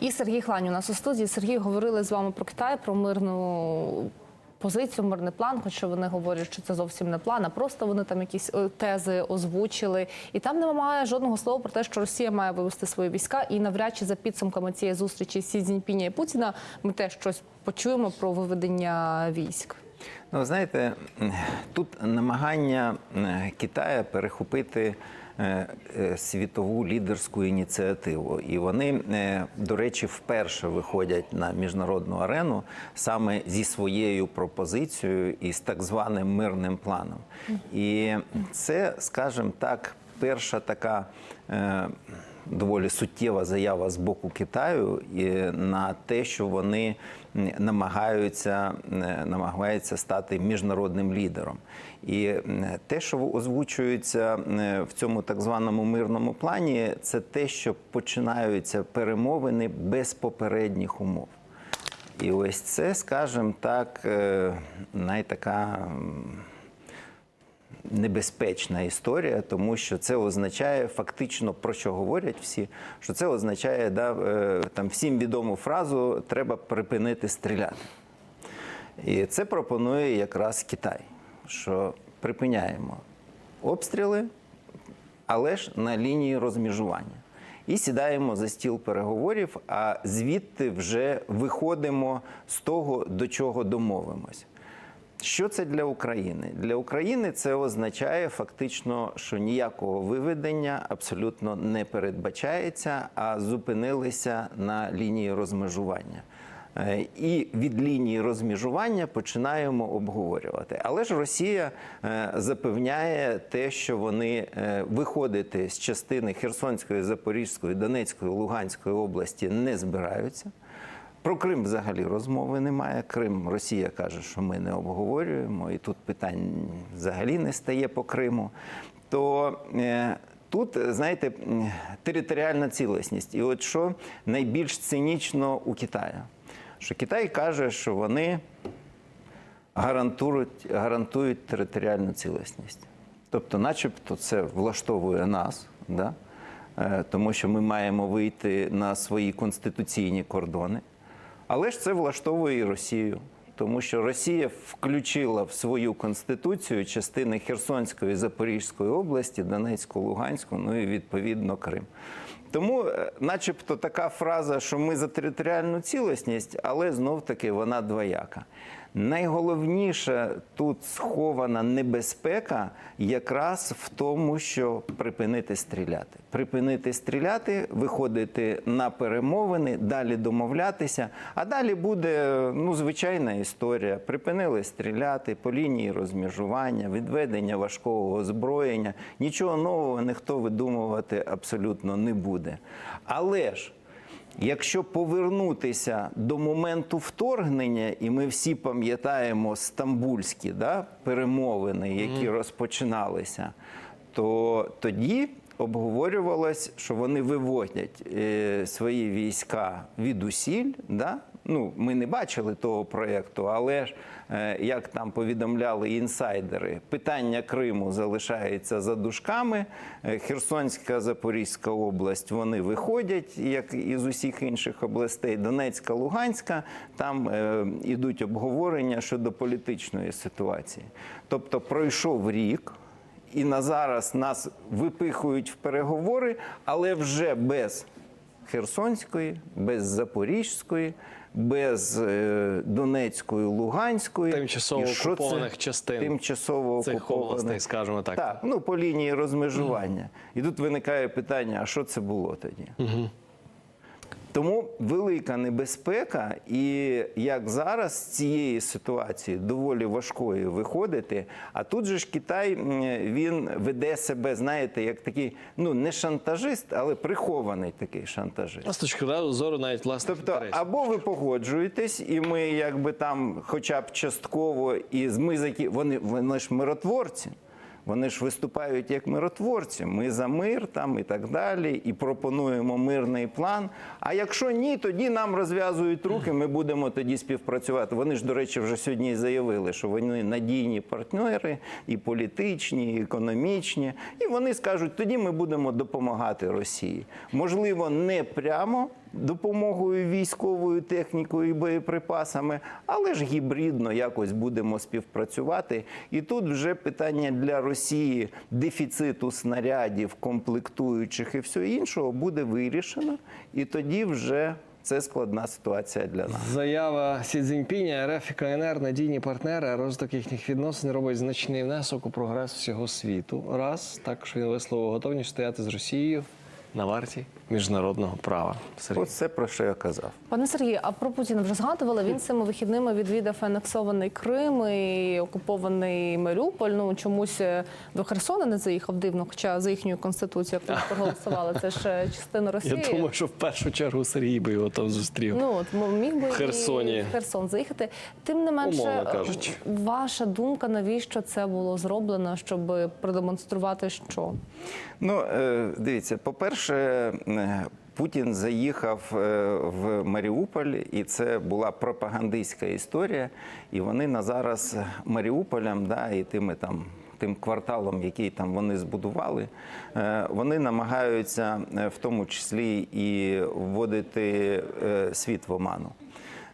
І Сергій Хлань у нас у студії. Сергій говорили з вами про Китай, про мирну позицію, мирний план. Хоча вони говорять, що це зовсім не план, а просто вони там якісь е, тези озвучили. І там немає жодного слова про те, що Росія має вивести свої війська. І навряд чи за підсумками цієї зустрічі Сі Цзіньпіня і Путіна ми теж щось почуємо про виведення військ. Ну, знаєте, тут намагання е, Китаю перехопити світову лідерську ініціативу. І вони, е, до речі, вперше виходять на міжнародну арену саме зі своєю пропозицією і з так званим мирним планом. І це, скажімо так, перша така. Доволі суттєва заява з боку Китаю на те, що вони намагаються, намагаються стати міжнародним лідером. І те, що озвучується в цьому так званому мирному плані, це те, що починаються перемовини без попередніх умов. І ось це, скажімо так, е, найтака. Небезпечна історія, тому що це означає фактично про що говорять всі, що це означає да, е, там всім відому фразу треба припинити стріляти. І це пропонує якраз Китай, що припиняємо обстріли, але ж на лінії розміжування. І сідаємо за стіл переговорів, а звідти вже виходимо з того, до чого домовимось. Що це для України? Для України це означає фактично, що ніякого виведення абсолютно не передбачається, а зупинилися на лінії розмежування. Е, І від лінії розмежування починаємо обговорювати. Але ж Росія е, запевняє те, що вони е, виходити з частини Херсонської, Запорізької, Донецької, Луганської області не збираються. Про Крим взагалі розмови немає. Крим Росія каже, що ми не обговорюємо, і тут питань взагалі не стає по Криму. То е, тут, знаєте, територіальна цілісність. І от що найбільш цинічно у Китаю, що Китай каже, що вони гарантують, гарантують територіальну цілісність. Тобто, начебто, це влаштовує нас, да? Е, тому що ми маємо вийти на свої конституційні кордони. Але ж це влаштовує і Росію, тому що Росія включила в свою конституцію частини Херсонської, Запорізької області, Донецьку, Луганську, ну і відповідно Крим. Тому, е, начебто, така фраза, що ми за територіальну цілісність, але знов таки вона двояка. Найголовніше тут схована небезпека якраз в тому, що припинити стріляти. Припинити стріляти, виходити на перемовини, далі домовлятися. А далі буде ну, звичайна історія. Припинили стріляти по лінії розміжування, відведення важкого озброєння. Нічого нового ніхто видумувати абсолютно не буде. Але ж. Якщо повернутися до моменту вторгнення, і ми всі пам'ятаємо стамбульські да, перемовини, які розпочиналися, то тоді обговорювалось, що вони виводять е, свої війська від усіль. Да? Ну, ми не бачили того проєкту, але ж е, як там повідомляли інсайдери, питання Криму залишається за дужками. Е, Херсонська, Запорізька область вони виходять, як і з усіх інших областей. Донецька, Луганська там е, ідуть обговорення щодо політичної ситуації. Тобто пройшов рік. І на зараз нас випихують в переговори, але вже без Херсонської, без Запорізької, без е, Донецької, Луганської Тимчасово окупованих частин тимчасово цих окупованих. областей, скажімо так. Так, ну по лінії розмежування. І тут виникає питання: а що це було тоді? Тому велика небезпека, і як зараз з цієї ситуації доволі важкої виходити. А тут же ж Китай він веде себе, знаєте, як такий ну не шантажист, але прихований такий шантажист. А з точки зору навіть власних Тобто, інтересів. або ви погоджуєтесь, і ми якби там, хоча б частково, і ми закі... вони, вони ж миротворці. Вони ж виступають як миротворці. Ми за мир там і так далі, і пропонуємо мирний план. А якщо ні, тоді нам розв'язують руки. Ми будемо тоді співпрацювати. Вони ж, до речі, вже сьогодні заявили, що вони надійні партнери, і політичні, і економічні. І вони скажуть, тоді ми будемо допомагати Росії. Можливо, не прямо, допомогою військовою технікою і боєприпасами, але ж гібридно якось будемо співпрацювати. І тут вже питання для Росії дефіциту снарядів, комплектуючих і все іншого буде вирішено. І тоді вже це складна ситуація для нас. Заява Сі Цзіньпіня, РФ і КНР надійні партнери, розвиток їхніх відносин робить значний внесок у прогрес всього світу. Раз також він висловив готовність стояти з Росією на варті міжнародного права. Сергій. Оце про що я казав. Пане Сергію, а про Путіна вже згадували. Він цими вихідними відвідав анексований Крим і окупований Маріуполь. Ну чомусь е, до Херсона не заїхав дивно, хоча за їхньою конституцією, як проголосували, це ж е, частина Я думаю, що в першу чергу Сергій би його там зустрів. Ну от міг би В Херсоні. і в Херсон заїхати. Тим не менше, ваша думка, навіщо це було зроблено, щоб продемонструвати, що Ну, е, дивіться, по-перше, е, Путін заїхав е, в Маріуполь, і це була пропагандистська історія. І вони на зараз Маріуполем, да, і тими там. Тим кварталом, який там вони збудували, е, вони намагаються в тому числі і вводити світ в оману.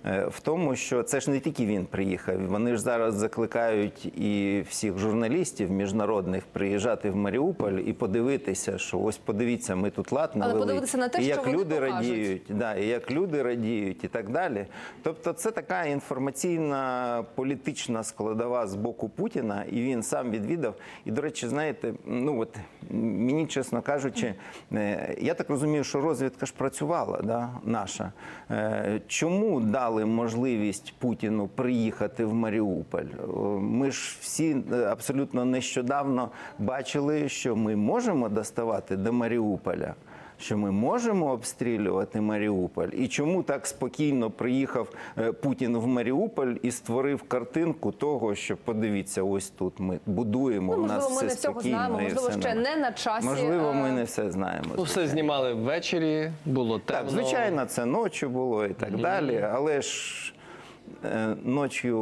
Е, В тому, що це ж не тільки він приїхав. Вони ж зараз закликають і всіх журналістів міжнародних приїжджати в Маріуполь і подивитися, що ось подивіться, ми тут лад навели. подивитися на те, і як вони люди покажуть. радіють, да, і як люди радіють, і так далі. Тобто, це така інформаційна політична складова з боку Путіна, і він сам відвідав. І, до речі, знаєте, ну от мені чесно кажучи, е, я так розумію, що розвідка ж працювала, да, наша. Е, Чому дали можливість Путіну приїхати в Маріуполь? Е, Ми ж всі е, абсолютно нещодавно бачили, що ми можемо доставати до Маріуполя що ми можемо обстрілювати Маріуполь, і чому так спокійно приїхав е, Путін в Маріуполь і створив картинку того, що подивіться, ось тут ми будуємо. ну, в нас можливо, ми не всього спокійно знаємо, можливо, все ще не на часі. Можливо, ми е, не все знаємо. Ну, все знімали ввечері, було темно. Так, звичайно, це ночі було і так далі, але ж е, ночі.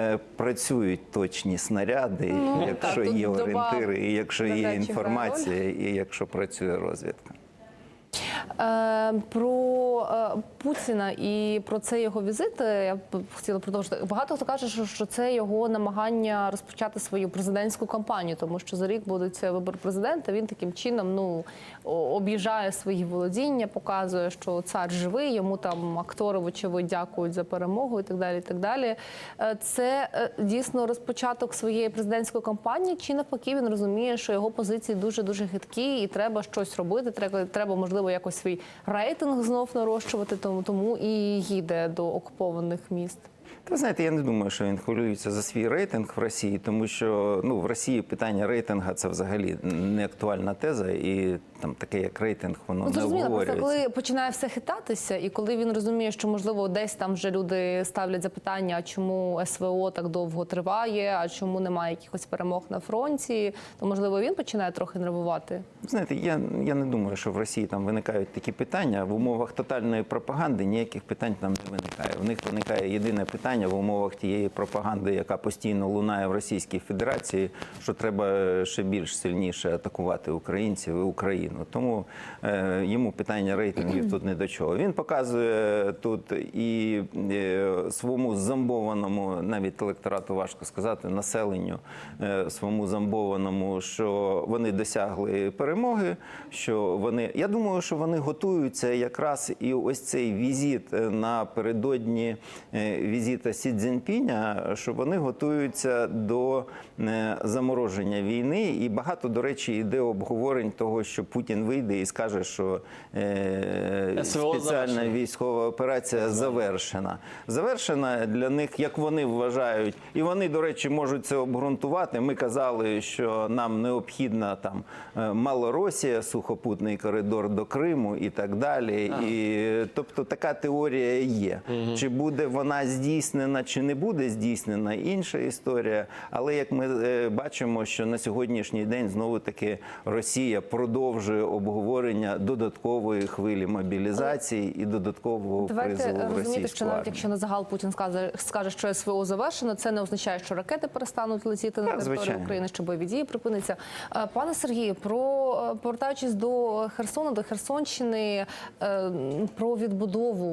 е, Працюють точні снаряди, Ну, якщо так, є орієнтири, і якщо є інформація, і якщо працює розвідка. Е, про е, Путіна і про цей його візит я б хотіла продовжити. Багато хто каже, що, це його намагання розпочати свою президентську кампанію, тому що за рік буде це вибор президента. Він таким чином ну об'їжджає свої володіння, показує, що цар живий. Йому там актори вочевидь дякують за перемогу і так далі. І так далі. Е, Це дійсно розпочаток своєї президентської кампанії. Чи навпаки він розуміє, що його позиції дуже дуже хиткі, і треба щось робити. Треба, треба можливо якось свій рейтинг знов нарощувати. Тому тому і їде до окупованих міст. Та ви знаєте, я не думаю, що він хвилюється за свій рейтинг в Росії, тому що ну в Росії питання рейтинга це взагалі не актуальна теза, і там таке як рейтинг, воно Ну не просто обговорюється. коли починає все хитатися, і коли він розуміє, що можливо десь там вже люди ставлять запитання, а чому СВО так довго триває, а чому немає якихось перемог на фронті, то можливо він починає трохи нервувати. Знаєте, я, я не думаю, що в Росії там виникають такі питання. В умовах тотальної пропаганди ніяких питань там не виникає. В них виникає єдине питання в умовах тієї пропаганди, яка постійно лунає в Російській Федерації, що треба ще більш сильніше атакувати українців і Україну. Тому е, йому питання рейтингів тут не до чого. Він показує тут і е, своєму зомбованому, навіть електорату важко сказати, населенню е, своєму зомбованому, що вони досягли перемоги. Що вони, я думаю, що вони готуються якраз і ось цей візит е, напередодні е, візита Сі Цзіньпіня, що вони готуються до е, замороження війни. І багато, до речі, йде обговорень того, що Путін вийде і скаже, що е, спеціальна військова операція завершена. Завершена для них, як вони вважають, і вони, до речі, можуть це обґрунтувати. Ми казали, що нам необхідна там е, Малоросія, сухопутний коридор до Криму і так далі. І тобто така теорія є. Чи буде вона здійснена, чи не буде здійснена, інша історія. Але як ми е, бачимо, що на сьогоднішній день знову таки Росія продовжує. обговорення додаткової хвилі мобілізації і додаткового Давайте призову в розуміти, російську що навіть армію. якщо на загал Путін скаже, скаже, що СВО завершено, це не означає, що ракети перестануть летіти на територію. України, що бойові дії припиняться. Е, Пане Сергію, про е, повертаючись до Херсону, до Херсонщини, про відбудову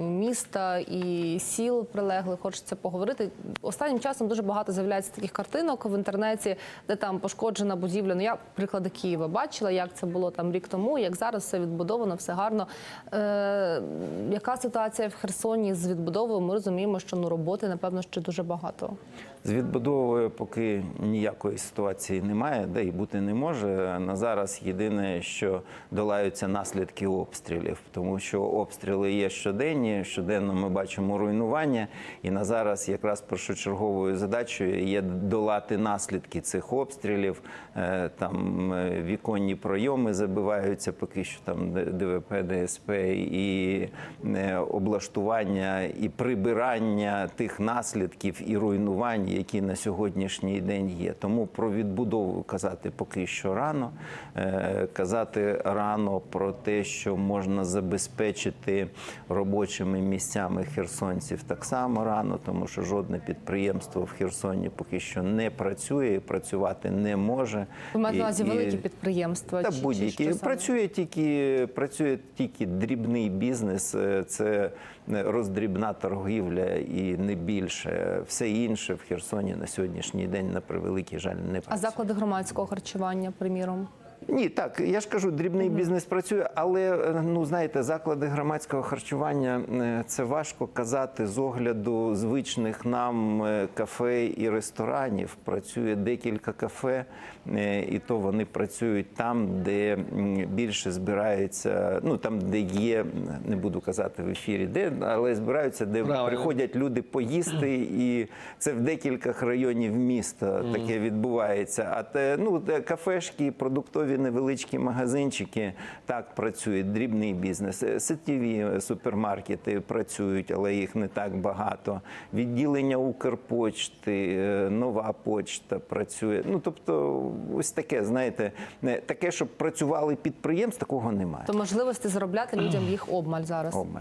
міста і сіл прилеглих, хочеться поговорити. Останнім часом дуже багато з'являється таких картинок в інтернеті, де там пошкоджена будівля. Ну я приклади Києва бачила, як це було там рік тому, як зараз все відбудовано, все гарно. Е, яка ситуація в Херсоні з відбудовою? Ми розуміємо, що ну роботи напевно ще дуже багато. З відбудовою поки ніякої ситуації немає, де і бути не може. На зараз єдине, що долаються наслідки обстрілів, тому що обстріли є щоденні. Щоденно ми бачимо руйнування, і на зараз якраз першочерговою задачею є долати наслідки цих обстрілів. Е, Там е, віконні пройоми забиваються, поки що там ДВП, ДСП і е, облаштування і прибирання тих наслідків і руйнувань, які на сьогоднішній день є. Тому про відбудову казати поки що рано. Е, Казати рано про те, що можна забезпечити робочими місцями херсонців, так само рано, тому що жодне підприємство в Херсоні поки що не працює і працювати не може. Ви маєте на увазі великі підприємства? та будь-які працює тільки працює тільки дрібний бізнес, е, це роздрібна торгівля і не більше. Все інше в Херсоні на сьогоднішній день на превеликий жаль не А заклади громадського харчування, приміром? Ні, так я ж кажу, дрібний бізнес працює, але е, ну знаєте, заклади громадського харчування е, це важко казати з огляду звичних нам е, кафе і ресторанів. Працює декілька кафе, і то вони працюють там, де більше збирається. Ну там, де є, не буду казати в ефірі, де але збираються, де Правильно. приходять люди поїсти, і це в декількох районів міста таке відбувається. А те, ну кафешки, продуктові невеличкі магазинчики так працюють. Дрібний бізнес, Е, сетєві супермаркети працюють, але їх не так багато. Відділення Укрпочти, е, нова почта працює. Ну тобто, ось таке, знаєте, таке, щоб працювали підприємства, такого немає. То можливості заробляти людям їх обмаль зараз. Обмаль.